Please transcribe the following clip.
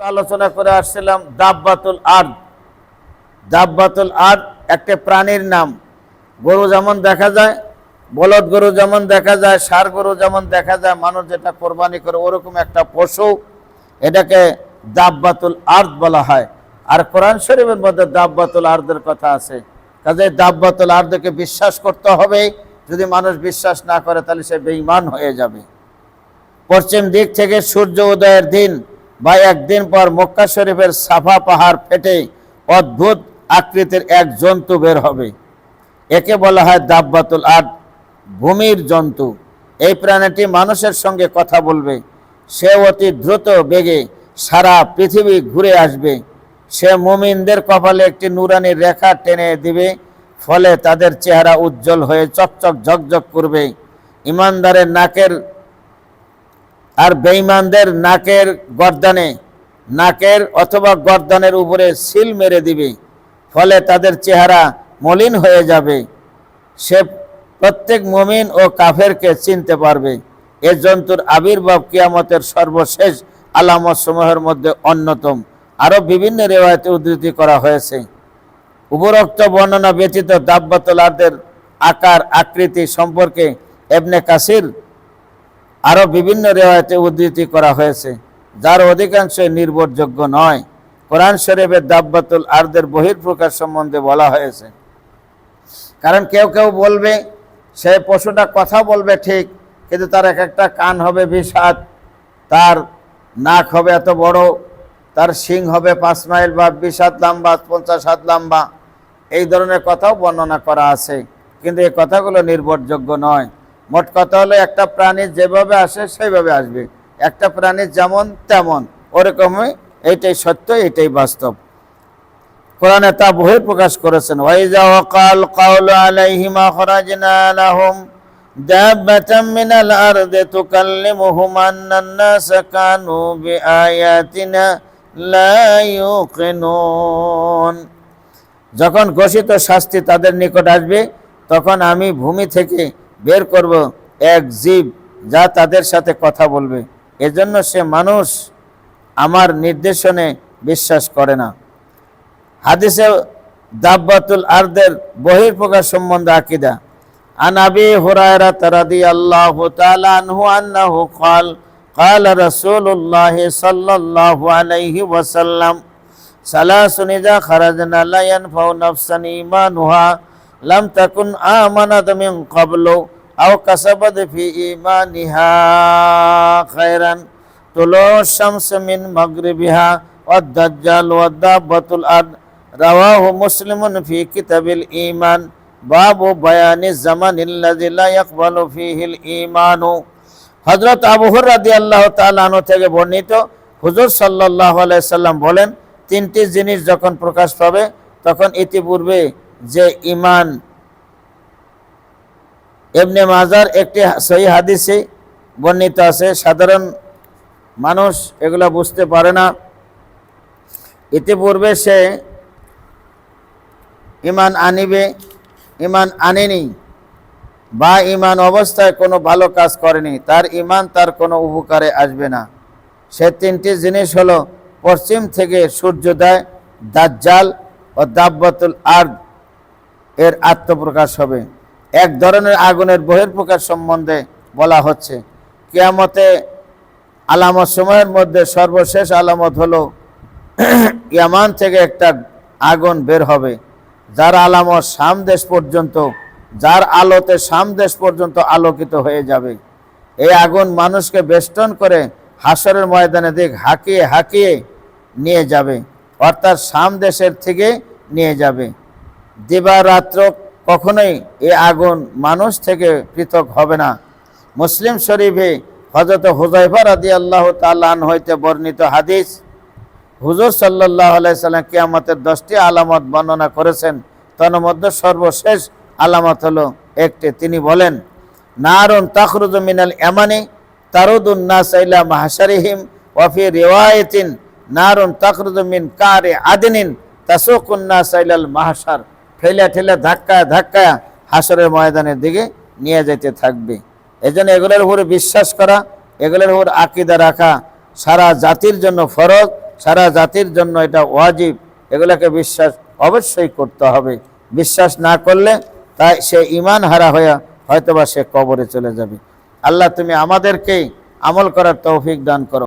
আলোচনা করে আসছিলাম দাব্বাতুল আর্দ। দাব্বাতুল আর্দ একটা প্রাণীর নাম। গরু যেমন দেখা যায়, বলদ গরু যেমন দেখা যায়, ষাঁড় গরু যেমন দেখা যায়, মানুষ যেটা কোরবানি করে ওরকম একটা পশু এটাকে দাব্বাতুল আর্দ বলা হয়। আর কোরআন শরীফের মধ্যে দাব্বাতুল আর্দের কথা আছে। কাজে দাব্বাতুল আর্দকে বিশ্বাস করতে হবে। যদি মানুষ বিশ্বাস না করে তাহলে সে বেঈমান হয়ে যাবে। পশ্চিম দিক থেকে সূর্য উদয়ের দিন। বা একদিন পর মক্কা শরীফের সাফা পাহাড় ফেটে অদ্ভুত আকৃতির এক জন্তু বের হবে। একে বলা হয় দাব্বাতুল আট ভূমির জন্তু। এই প্রাণীটি মানুষের সঙ্গে কথা বলবে। সে অতি দ্রুত বেগে সারা পৃথিবী ঘুরে আসবে। সে মুমিনদের কপালে একটি নুরানি রেখা টেনে দিবে, ফলে তাদের চেহারা উজ্জ্বল হয়ে চকচক ঝকঝক করবে। ইমানদারের নাকের আর বেঈমানদের নাকের গর্দানে, নাকের অথবা গর্দানের উপরে সিল মেরে দিবে, ফলে তাদের চেহারা মলিন হয়ে যাবে। সে প্রত্যেক মুমিন ও কাফেরকে চিনতে পারবে। এ জন্তুর আবির্ভাব কিয়ামতের সর্বশেষ আলামত সমূহের মধ্যে অন্যতম। আরও বিভিন্ন রেওয়ায়তে উদ্ধৃতি করা হয়েছে। উপরোক্ত বর্ণনা ব্যতীত দাব্বাতলাদের আকার, আকৃতি সম্পর্কে এবনে কাসির আরও বিভিন্ন রেওয়ায়তে উদ্ধৃতি করা হয়েছে, যার অধিকাংশই নির্ভরযোগ্য নয়। কোরআন শরীফের দাব্বাতুল আর্দের বহির্প্রকাশ সম্বন্ধে বলা হয়েছে। কারণ কেউ কেউ বলবে, সে পশুটা কথা বলবে ঠিক, কিন্তু তার এক একটা কান হবে বিষাদ, তার নাক হবে এত বড়, তার শিং হবে পাঁচ মাইল বা বিশ হাত লম্বা, পঞ্চাশ হাত লম্বা। এই ধরনের কথাও বর্ণনা করা আছে, কিন্তু এই কথাগুলো নির্ভরযোগ্য নয়। মোট কথা হলো একটা প্রাণী যেভাবে আসে সেইভাবে আসবে। একটা প্রাণী যেমন তেমন, ওরকমই এটাই সত্য, এটাই বাস্তব। কোরআনে তা বহি প্রকাশ করেছেন। যখন ঘোষিত শাস্তি তাদের নিকট আসবে, তখন আমি ভূমি থেকে বের করব এক জীব যা তাদের সাথে কথা বলবে এজন্য সে মানুষ আমার নির্দেশনে বিশ্বাস করে না হাদিসে দাব্বাতুল আর্দের বহির্প্রকাশ সম্বন্ধে আকিদা عن ابي هريره رضي الله تعالى عنه انه قال قال رسول الله صلى الله عليه وسلم ثلاث اذا خرجنا لا ينفع نفسا লাম তাকুন আমানাত মিন ক্বাবলু আও কাসাবাত ফি ইমানিহা খায়রান। তুলু শামস মিন মাগরিবিহা ওয়াদ দাজ্জাল আদ। রাওয়াহু মুসলিমুন ফি কিতাবিল ইমান বাবু বায়ানি জামানিল্লাযী লা ইয়াকবালু ফীহিল ঈমানু। হযরত আবু হুরায়রা আল্লাহ তাআলা আনহু থেকে বর্ণিত হুজুর সাল্লাল্লাহু আলাইহি সাল্লাম বলেন, তিনটি জিনিস যখন প্রকাশ পাবে, তখন ইতিপূর্বে যে ইমান। এমনি মাজার একটি সহি হাদিসে বর্ণিত আছে, সাধারণ মানুষ এগুলো বুঝতে পারে না। ইতিপূর্বে সে ইমান আনিবে, ইমান আনেনি বা ইমান অবস্থায় কোনো ভালো কাজ করেনি, তার ইমান তার কোনো উপকারে আসবে না। সে তিনটি জিনিস হলো, পশ্চিম থেকে সূর্যোদয়, দাজ্জাল ও দাব্বাতুল আর্দ। এর আত্মপ্রকাশ হবে। এক ধরনের আগুনের বহির্প্রকাশ সম্বন্ধে বলা হচ্ছে। কেয়ামতে আলামত সময়ের মধ্যে সর্বশেষ আলামত হলো ইয়ামান থেকে একটা আগুন বের হবে, যার আলামত সামদেশ পর্যন্ত, যার আলোতে সামদেশ পর্যন্ত আলোকিত হয়ে যাবে। এই আগুন মানুষকে বেষ্টন করে হাসরের ময়দানে দিক হাঁকিয়ে হাঁকিয়ে নিয়ে যাবে, অর্থাৎ সামদেশের থেকে নিয়ে যাবে। দিবারাত্র কখনোই এই আগুন মানুষ থেকে পৃথক হবে না। মুসলিম শরীফে হজরত হুজাইফা রাদি আল্লাহ তাল্লাহন হইতে বর্ণিত হাদিস, হুজুর সাল্লাহ আলাইসাল্লাম কিয়ামতের দশটি আলামত বর্ণনা করেছেন। তন্মধ্যে সর্বশেষ আলামত হলো একটি, তিনি বলেন, নারুন তাখরুজ মিনাল এমানি তারুদুন নাসাইলা মাহাসারিহিম ওয়াফি রিওয়ায়তিন নারুন তাখরুজ মিন কারে আদিনিন তাসুকুন নাসাইলাল মাহাসার ঠেলা ঠেলা ধাক্কা ধাক্কা হাসরের ময়দানের দিকে নিয়ে যেতে থাকবে। এজন্য এগুলোর উপরে বিশ্বাস করা, এগুলোর উপর আকিদা রাখা, সারা জাতির জন্য ফরজ, সারা জাতির জন্য এটা ওয়াজিব, এগুলোকে বিশ্বাস অবশ্যই করতে হবে। বিশ্বাস না করলে তাই সে ইমান হারা হয়ে হয়তোবা সে কবরে চলে যাবে। আল্লাহ তুমি আমাদেরকে আমল করার তৌফিক দান করো।